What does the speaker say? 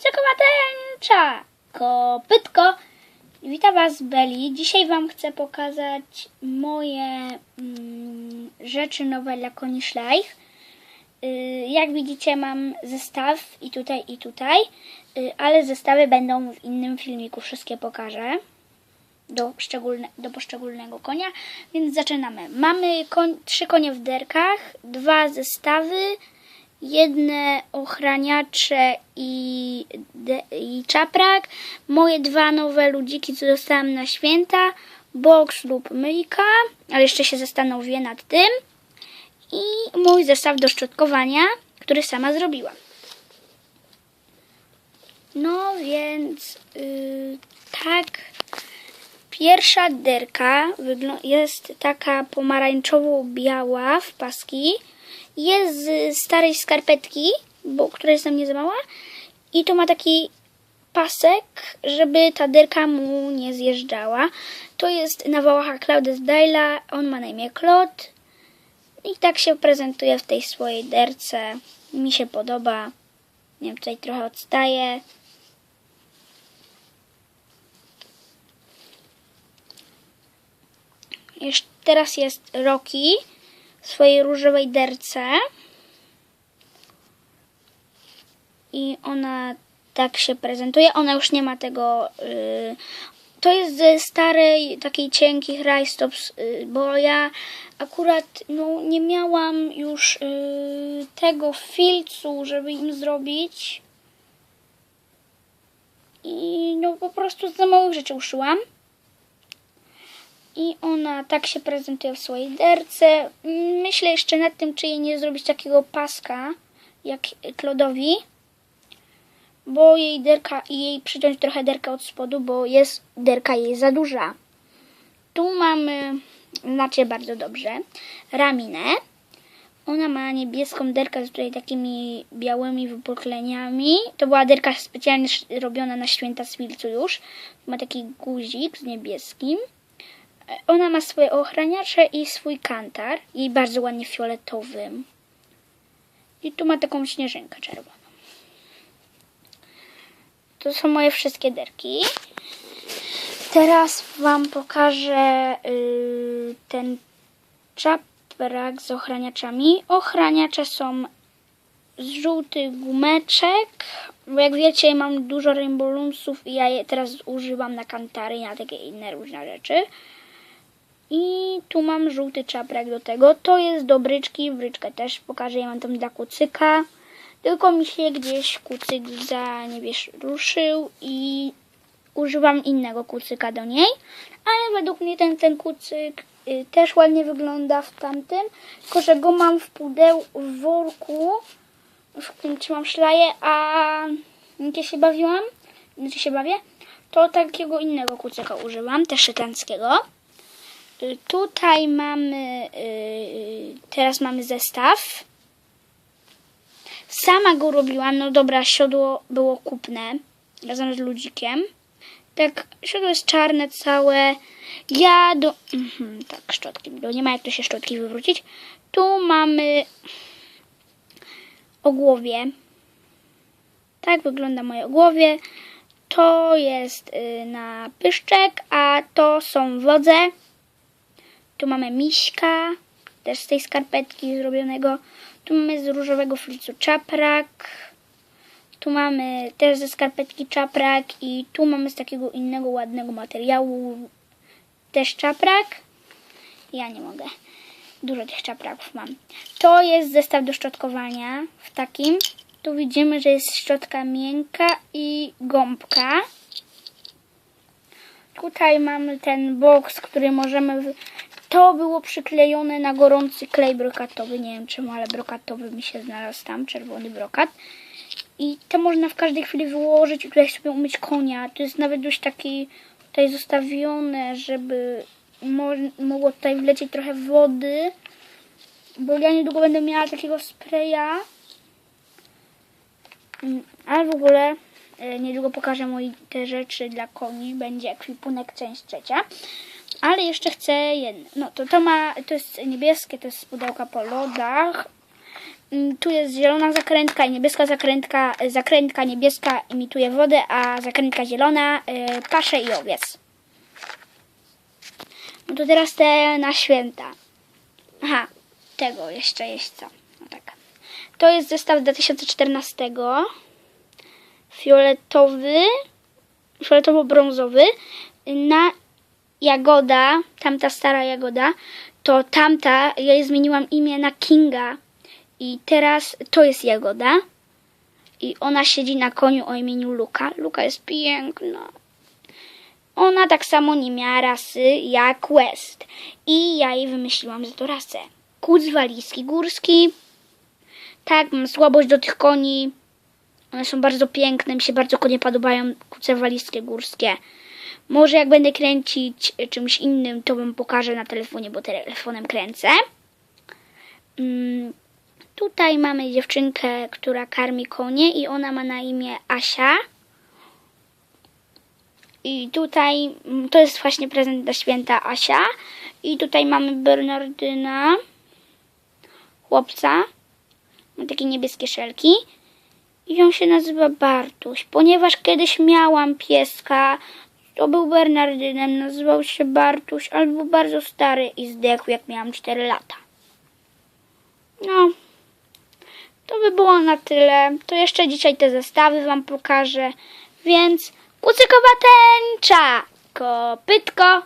kucykowa tęcza, kopytko. Witam Was, Beli. Dzisiaj Wam chcę pokazać moje mm, rzeczy nowe dla koni szlajch. Y, jak widzicie, mam zestaw i tutaj, i tutaj, y, ale zestawy będą w innym filmiku. Wszystkie pokażę do, szczególne, do poszczególnego konia, więc zaczynamy. Mamy trzy konie w derkach, dwa zestawy, jedne ochraniacze i, i czaprak, moje dwa nowe ludziki, co dostałam na święta, box lub myjka, ale jeszcze się zastanowię nad tym i mój zestaw do szczotkowania, który sama zrobiłam. No więc yy, tak. Pierwsza derka jest taka pomarańczowo-biała w paski. Jest z starej skarpetki, bo, która jest na mnie za mała. I to ma taki pasek, żeby ta derka mu nie zjeżdżała. To jest na Wałacha Claudes Daila. On ma na imię Claude. I tak się prezentuje w tej swojej derce. Mi się podoba. Nie wiem, tutaj trochę odstaje. Jeszcze teraz jest Rocky swojej różowej derce. I ona tak się prezentuje. Ona już nie ma tego. y, to jest ze starej, takiej cienkich rajstops, y, bo ja akurat no, nie miałam już y, tego filcu, żeby im zrobić. I no po prostu za małych rzeczy uszyłam. I ona tak się prezentuje w swojej derce. Myślę jeszcze nad tym, czy jej nie zrobić takiego paska, jak Klodowi. Bo jej derka, i jej przyciąć trochę derka od spodu, bo jest derka jej za duża. Tu mamy, znacie bardzo dobrze, Raminę. Ona ma niebieską derkę z tutaj takimi białymi wypukleniami. To była derka specjalnie robiona na święta z Wilcu już. Ma taki guzik z niebieskim. Ona ma swoje ochraniacze i swój kantar. Jej bardzo ładnie fioletowym. I tu ma taką śnieżynkę czerwoną. To są moje wszystkie derki. Teraz Wam pokażę yy, ten czaprak z ochraniaczami. Ochraniacze są z żółtych gumeczek. Bo jak wiecie, mam dużo rainbow loomsów i ja je teraz używam na kantary i na takie inne różne rzeczy. I tu mam żółty czaprak do tego. To jest do bryczki. Bryczkę też pokażę. Ja mam tam dla kucyka. Tylko mi się gdzieś kucyk za nie ruszył i używam innego kucyka do niej. Ale według mnie ten, ten kucyk y, też ładnie wygląda w tamtym. Tylko, że go mam w pudeł, w worku, w którym trzymam szlaję, a gdzie się bawiłam, gdzie się bawię, to takiego innego kucyka używam, też szytanckiego. Y, Tutaj mamy, y, teraz mamy zestaw. Sama go robiłam, no dobra, siodło było kupne razem z ludzikiem. Tak, siodło jest czarne całe. Ja do... Mhm, tak, szczotki, bo nie ma jak tu się szczotki wywrócić. Tu mamy ogłowie. Tak wygląda moje ogłowie. To jest y, na pyszczek, a to są wodze. Tu mamy miśka, też z tej skarpetki zrobionego. Tu mamy z różowego flicu czaprak. Tu mamy też ze skarpetki czaprak i tu mamy z takiego innego ładnego materiału też czaprak. Ja nie mogę. Dużo tych czapraków mam. To jest zestaw do szczotkowania w takim. Tu widzimy, że jest szczotka miękka i gąbka. Tutaj mamy ten boks, który możemy. To było przyklejone na gorący klej brokatowy. Nie wiem czemu, ale brokatowy mi się znalazł tam, czerwony brokat. I to można w każdej chwili wyłożyć i tutaj sobie umyć konia. To jest nawet dość taki tutaj zostawione, żeby mo mogło tutaj wlecieć trochę wody. Bo ja niedługo będę miała takiego spraya. Mm, Ale w ogóle e, niedługo pokażę moje te rzeczy dla koni. Będzie ekwipunek część trzecia. Ale jeszcze chcę jedno. No to to ma, to jest niebieskie, to jest pudełka po lodach. mm, tu jest zielona zakrętka i niebieska zakrętka. Zakrętka niebieska imituje wodę, a zakrętka zielona y, pasze i owiec. No to teraz te na święta. Aha, tego jeszcze jest co. No tak. To jest zestaw z 2014. Fioletowy, fioletowo-brązowy. Na jagoda, tamta stara jagoda, to tamta, ja jej zmieniłam imię na Kinga. I teraz to jest jagoda. I ona siedzi na koniu o imieniu Luka. Luka jest piękna. Ona tak samo nie miała rasy jak West. I ja jej wymyśliłam za to rasę. Kuc walijski górski. Tak, mam słabość do tych koni. One są bardzo piękne, mi się bardzo konie podobają, kuce walijskie górskie. Może jak będę kręcić czymś innym, to wam pokażę na telefonie, bo telefonem kręcę. Mm, tutaj mamy dziewczynkę, która karmi konie i ona ma na imię Asia. I tutaj mm, to jest właśnie prezent na święta Asia. I tutaj mamy Bernardyna, chłopca. Ma takie niebieskie szelki. I on się nazywa Bartuś, ponieważ kiedyś miałam pieska, to był Bernardynem, nazywał się Bartuś, ale był bardzo stary i zdechł jak miałam 4 lata. No, to by było na tyle. To jeszcze dzisiaj te zestawy wam pokażę, więc kucykowa tęcza, kopytko,